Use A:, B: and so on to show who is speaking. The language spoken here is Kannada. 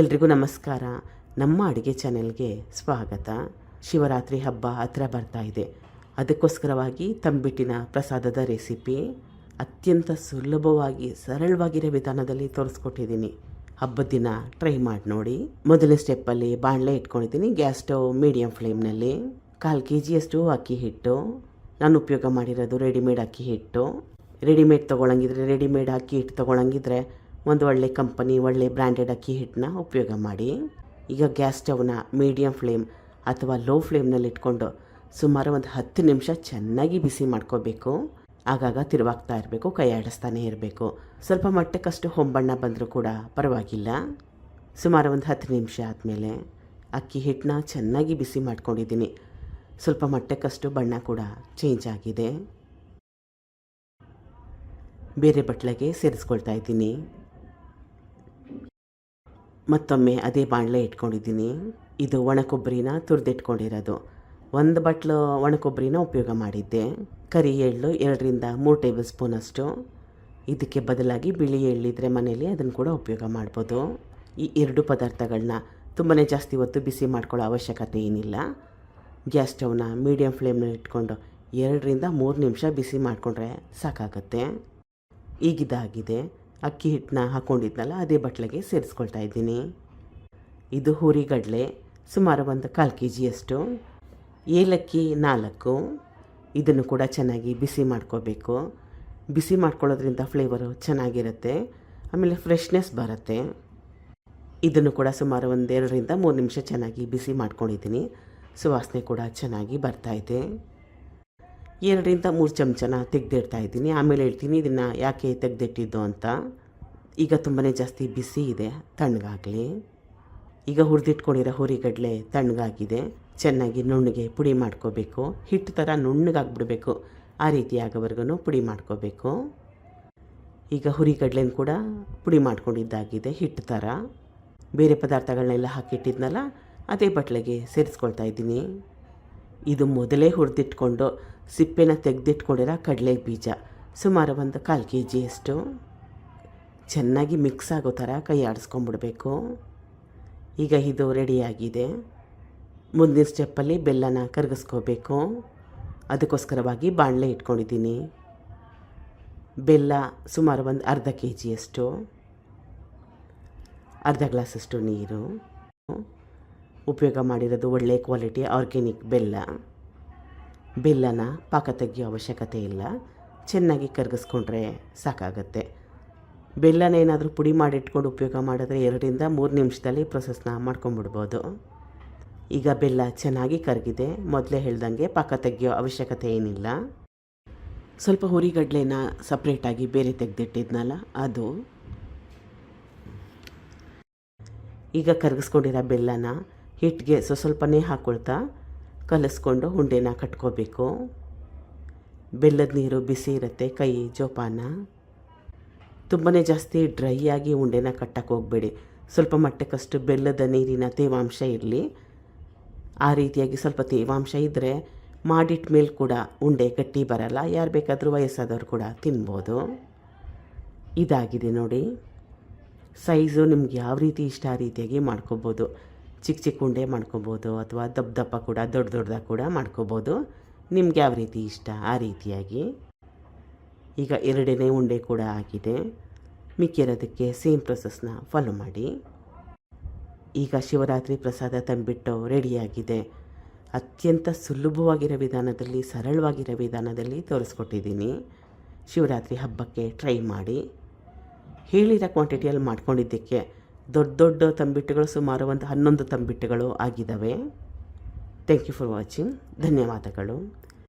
A: ಎಲ್ರಿಗೂ ನಮಸ್ಕಾರ. ನಮ್ಮ ಅಡುಗೆ ಚಾನೆಲ್ಗೆ ಸ್ವಾಗತ. ಶಿವರಾತ್ರಿ ಹಬ್ಬ ಹತ್ರ ಬರ್ತಾ ಇದೆ. ಅದಕ್ಕೋಸ್ಕರವಾಗಿ ತಂಬಿಟ್ಟಿನ ಪ್ರಸಾದದ ರೆಸಿಪಿ ಅತ್ಯಂತ ಸುಲಭವಾಗಿ, ಸರಳವಾಗಿರೋ ವಿಧಾನದಲ್ಲಿ ತೋರಿಸ್ಕೊಟ್ಟಿದ್ದೀನಿ. ಹಬ್ಬದ ದಿನ ಟ್ರೈ ಮಾಡಿ ನೋಡಿ. ಮೊದಲನೇ ಸ್ಟೆಪ್ಪಲ್ಲಿ ಬಾಣಲೆ ಇಟ್ಕೊಂಡಿದ್ದೀನಿ, ಗ್ಯಾಸ್ ಸ್ಟವ್ ಮೀಡಿಯಂ ಫ್ಲೇಮ್ನಲ್ಲಿ. ಕಾಲು ಕೆ ಜಿಯಷ್ಟು ಅಕ್ಕಿ ಹಿಟ್ಟು. ನಾನು ಉಪಯೋಗ ಮಾಡಿರೋದು ರೆಡಿಮೇಡ್ ಅಕ್ಕಿ ಹಿಟ್ಟು. ರೆಡಿಮೇಡ್ ತೊಗೊಳಂಗಿದ್ರೆ ರೆಡಿಮೇಡ್ ಅಕ್ಕಿ ಹಿಟ್ಟು ತೊಗೊಳಂಗಿದ್ರೆ ಒಂದು ಒಳ್ಳೆ ಕಂಪನಿ, ಒಳ್ಳೆ ಬ್ರ್ಯಾಂಡೆಡ್ ಅಕ್ಕಿ ಹಿಟ್ಟನ್ನ ಉಪಯೋಗ ಮಾಡಿ. ಈಗ ಗ್ಯಾಸ್ ಸ್ಟೌವ್ನ ಮೀಡಿಯಂ ಫ್ಲೇಮ್ ಅಥವಾ ಲೋ ಫ್ಲೇಮ್ನಲ್ಲಿ ಇಟ್ಕೊಂಡು ಸುಮಾರು ಒಂದು ಹತ್ತು ನಿಮಿಷ ಚೆನ್ನಾಗಿ ಬಿಸಿ ಮಾಡ್ಕೋಬೇಕು. ಆಗಾಗ ತಿರುವಾಗ್ತಾ ಇರಬೇಕು, ಕೈ ಆಡಿಸ್ತಾನೆ ಇರಬೇಕು. ಸ್ವಲ್ಪ ಮಟ್ಟಕ್ಕಷ್ಟು ಹೊಂಬಣ್ಣ ಬಂದರೂ ಕೂಡ ಪರವಾಗಿಲ್ಲ. ಸುಮಾರು ಒಂದು ಹತ್ತು ನಿಮಿಷ ಆದಮೇಲೆ ಅಕ್ಕಿ ಹಿಟ್ಟನ್ನ ಚೆನ್ನಾಗಿ ಬಿಸಿ ಮಾಡ್ಕೊಂಡಿದ್ದೀನಿ. ಸ್ವಲ್ಪ ಮಟ್ಟಕ್ಕಷ್ಟು ಬಣ್ಣ ಕೂಡ ಚೇಂಜ್ ಆಗಿದೆ. ಬೇರೆ ಬಟ್ಲಿಗೆ ಸೇರಿಸ್ಕೊಳ್ತಾ ಇದ್ದೀನಿ. ಮತ್ತೊಮ್ಮೆ ಅದೇ ಬಾಣಲೆ ಇಟ್ಕೊಂಡಿದ್ದೀನಿ. ಇದು ಒಣ ಕೊಬ್ಬರಿನ ತುರಿದಿಟ್ಕೊಂಡಿರೋದು. ಒಂದು ಬಟ್ಲು ಒಣ ಕೊಬ್ಬರಿನ ಉಪಯೋಗ ಮಾಡಿದ್ದೆ. ಕರಿ ಎಳ್ಳು ಎರಡರಿಂದ ಮೂರು ಟೇಬಲ್ ಸ್ಪೂನಷ್ಟು ಇದಕ್ಕೆ ಬದಲಾಗಿ ಬಿಳಿ ಎಳ್ಳಿದ್ರೆ ಮನೇಲಿ ಅದನ್ನು ಕೂಡ ಉಪಯೋಗ ಮಾಡ್ಬೋದು. ಈ ಎರಡು ಪದಾರ್ಥಗಳನ್ನ ತುಂಬಾ ಜಾಸ್ತಿ ಹೊತ್ತು ಬಿಸಿ ಮಾಡ್ಕೊಳ್ಳೋ ಅವಶ್ಯಕತೆ ಏನಿಲ್ಲ. ಗ್ಯಾಸ್ ಸ್ಟವ್ನ ಮೀಡಿಯಂ ಫ್ಲೇಮ್ನಲ್ಲಿ ಇಟ್ಕೊಂಡು ಎರಡರಿಂದ ಮೂರು ನಿಮಿಷ ಬಿಸಿ ಮಾಡಿಕೊಂಡ್ರೆ ಸಾಕಾಗುತ್ತೆ. ಈಗಿದಾಗಿದೆ. ಅಕ್ಕಿ ಹಿಟ್ಟನ್ನ ಹಾಕ್ಕೊಂಡಿದ್ನಲ್ಲ ಅದೇ ಬಟ್ಲಿಗೆ ಸೇರಿಸ್ಕೊಳ್ತಾ ಇದ್ದೀನಿ. ಇದು ಹುರಿಗಡಲೆ, ಸುಮಾರು ಒಂದು ಕಾಲು ಕೆ ಜಿಯಷ್ಟು ಏಲಕ್ಕಿ ನಾಲ್ಕು. ಇದನ್ನು ಕೂಡ ಚೆನ್ನಾಗಿ ಬಿಸಿ ಮಾಡ್ಕೋಬೇಕು. ಬಿಸಿ ಮಾಡ್ಕೊಳ್ಳೋದ್ರಿಂದ ಫ್ಲೇವರು ಚೆನ್ನಾಗಿರುತ್ತೆ, ಆಮೇಲೆ ಫ್ರೆಶ್ನೆಸ್ ಬರುತ್ತೆ. ಇದನ್ನು ಕೂಡ ಸುಮಾರು ಒಂದೆರಡರಿಂದ ಮೂರು ನಿಮಿಷ ಚೆನ್ನಾಗಿ ಬಿಸಿ ಮಾಡ್ಕೊಂಡಿದ್ದೀನಿ. ಸುವಾಸನೆ ಕೂಡ ಚೆನ್ನಾಗಿ ಬರ್ತಾಯಿದೆ ಎರಡರಿಂದ ಮೂರು ಚಮಚನ ತೆಗೆದಿಡ್ತಾ ಇದ್ದೀನಿ. ಆಮೇಲೆ ಹೇಳ್ತೀನಿ ಇದನ್ನು ಯಾಕೆ ತೆಗೆದಿಟ್ಟಿದ್ದು ಅಂತ. ಈಗ ತುಂಬಾ ಜಾಸ್ತಿ ಬಿಸಿ ಇದೆ, ತಣ್ಣಗಾಗಲಿ. ಈಗ ಹುರಿದಿಟ್ಕೊಂಡಿರೋ ಹುರಿಗಡಲೆ ತಣ್ಣಗಾಗಿದೆ. ಚೆನ್ನಾಗಿ ನುಣ್ಣಗೆ ಪುಡಿ ಮಾಡ್ಕೋಬೇಕು. ಹಿಟ್ಟು ಥರ ನುಣ್ಣಗಾಗ್ಬಿಡಬೇಕು. ಆ ರೀತಿ ಆಗೋವರೆಗೂ ಪುಡಿ ಮಾಡ್ಕೋಬೇಕು. ಈಗ ಹುರಿಗಡ್ಲೆನ ಕೂಡ ಪುಡಿ ಮಾಡ್ಕೊಂಡಿದ್ದಾಗಿದೆ ಹಿಟ್ಟು ಥರ ಬೇರೆ ಪದಾರ್ಥಗಳನ್ನೆಲ್ಲ ಹಾಕಿಟ್ಟಿದ್ನಲ್ಲ, ಅದೇ ಬಟ್ಲಿಗೆ ಸೇರಿಸ್ಕೊಳ್ತಾ ಇದ್ದೀನಿ. ಇದು ಮೊದಲೇ ಹುರಿದಿಟ್ಕೊಂಡು ಸಿಪ್ಪೆನ ತೆಗೆದಿಟ್ಕೊಂಡಿರೋ ಕಡಲೆ ಬೀಜ ಸುಮಾರು ಒಂದು ಕಾಲು ಕೆ ಜಿಯಷ್ಟು ಚೆನ್ನಾಗಿ ಮಿಕ್ಸ್ ಆಗೋ ಥರ ಕೈ ಆಡಿಸ್ಕೊಂಬಿಡ್ಬೇಕು. ಈಗ ಇದು ರೆಡಿಯಾಗಿದೆ. ಮುಂದಿನ ಸ್ಟೆಪ್ಪಲ್ಲಿ ಬೆಲ್ಲನ ಕರಗಿಸ್ಕೋಬೇಕು. ಅದಕ್ಕೋಸ್ಕರವಾಗಿ ಬಾಣಲೆ ಇಟ್ಕೊಂಡಿದ್ದೀನಿ. ಬೆಲ್ಲ ಸುಮಾರು ಒಂದು ಅರ್ಧ ಕೆ ಜಿಯಷ್ಟು ಅರ್ಧ ಗ್ಲಾಸಷ್ಟು ನೀರು. ಉಪಯೋಗ ಮಾಡಿರೋದು ಒಳ್ಳೆ ಕ್ವಾಲಿಟಿ ಆರ್ಗ್ಯಾನಿಕ್ ಬೆಲ್ಲ. ಬೆಲ್ಲನ ಪಾಕ ತೆಗಿಯೋ ಅವಶ್ಯಕತೆ ಇಲ್ಲ. ಚೆನ್ನಾಗಿ ಕರಗಿಸ್ಕೊಂಡ್ರೆ ಸಾಕಾಗುತ್ತೆ. ಬೆಲ್ಲನ ಏನಾದರೂ ಪುಡಿ ಮಾಡಿಟ್ಕೊಂಡು ಉಪಯೋಗ ಮಾಡಿದ್ರೆ ಎರಡರಿಂದ ಮೂರು ನಿಮಿಷದಲ್ಲಿ ಪ್ರೊಸೆಸ್ನ ಮಾಡ್ಕೊಂಬಿಡ್ಬೋದು ಈಗ ಬೆಲ್ಲ ಚೆನ್ನಾಗಿ ಕರಗಿದೆ. ಮೊದಲೇ ಹೇಳ್ದಂಗೆ ಪಾಕ ತೆಗಿಯೋ ಅವಶ್ಯಕತೆ ಏನಿಲ್ಲ. ಸ್ವಲ್ಪ ಹುರಿಗಡ್ಲೆನ ಸಪ್ರೇಟಾಗಿ ಬೇರೆ ತೆಗೆದಿಟ್ಟಿದ್ನಲ್ಲ, ಅದು. ಈಗ ಕರಗಿಸ್ಕೊಂಡಿರೋ ಬೆಲ್ಲನ ಹಿಟ್ಟಿಗೆ ಸ್ವಸ್ವಲ್ಪನೇ ಹಾಕ್ಕೊಳ್ತಾ ಕಲಸ್ಕೊಂಡು ಉಂಡೆನ ಕಟ್ಕೋಬೇಕು. ಬೆಲ್ಲದ ನೀರು ಬಿಸಿ ಇರುತ್ತೆ ಕೈ ಜೋಪಾನ. ತುಂಬಾ ಜಾಸ್ತಿ ಡ್ರೈ ಆಗಿ ಉಂಡೆನ ಕಟ್ಟಕ್ಕೆ ಹೋಗಬೇಡಿ. ಸ್ವಲ್ಪ ಮಟ್ಟಕ್ಕಷ್ಟು ಬೆಲ್ಲದ ನೀರಿನ ತೇವಾಂಶ ಇರಲಿ. ಆ ರೀತಿಯಾಗಿ ಸ್ವಲ್ಪ ತೇವಾಂಶ ಇದ್ದರೆ ಮಾಡಿಟ್ಟ ಮೇಲೆ ಕೂಡ ಉಂಡೆ ಗಟ್ಟಿ ಬರಲ್ಲ. ಯಾರು ಬೇಕಾದರೂ ವಯಸ್ಸಾದವರು ಕೂಡ ತಿನ್ಬೋದು. ಇದಾಗಿದೆ ನೋಡಿ. ಸೈಜು ನಿಮ್ಗೆ ಯಾವ ರೀತಿ ಇಷ್ಟ ಆ ರೀತಿಯಾಗಿ ಮಾಡ್ಕೋಬೋದು. ಚಿಕ್ಕ ಚಿಕ್ಕ ಉಂಡೆ ಮಾಡ್ಕೊಬೋದು ಅಥವಾ ದಪ್ಪ ದಪ್ಪ ಕೂಡ, ದೊಡ್ಡ ದೊಡ್ಡದಾಗಿ ಕೂಡ ಮಾಡ್ಕೋಬೋದು. ನಿಮ್ಗೆ ಯಾವ ರೀತಿ ಇಷ್ಟ ಆ ರೀತಿಯಾಗಿ. ಈಗ ಎರಡನೇ ಉಂಡೆ ಕೂಡ ಆಗಿದೆ. ಮಿಕ್ಕಿರೋದಕ್ಕೆ ಸೇಮ್ ಪ್ರೊಸೆಸ್ನ ಫಾಲೋ ಮಾಡಿ. ಈಗ ಶಿವರಾತ್ರಿ ಪ್ರಸಾದ ತಂಬಿಟ್ಟು ರೆಡಿಯಾಗಿದೆ ಅತ್ಯಂತ ಸುಲಭವಾಗಿರೋ ವಿಧಾನದಲ್ಲಿ, ಸರಳವಾಗಿರೋ ವಿಧಾನದಲ್ಲಿ ತೋರಿಸ್ಕೊಟ್ಟಿದ್ದೀನಿ. ಶಿವರಾತ್ರಿ ಹಬ್ಬಕ್ಕೆ ಟ್ರೈ ಮಾಡಿ. ಹೇಳಿರೋ ಕ್ವಾಂಟಿಟಿಯಲ್ಲಿ ಮಾಡ್ಕೊಂಡಿದ್ದಕ್ಕೆ ದೊಡ್ಡ ದೊಡ್ಡ ತಂಬಿಟ್ಟುಗಳು ಸುಮಾರು ಒಂದು ಹನ್ನೊಂದು ತಂಬಿಟ್ಟುಗಳು ಆಗಿದ್ದಾವೆ. ಥ್ಯಾಂಕ್ ಯು ಫಾರ್ ವಾಚಿಂಗ್ ಧನ್ಯವಾದಗಳು.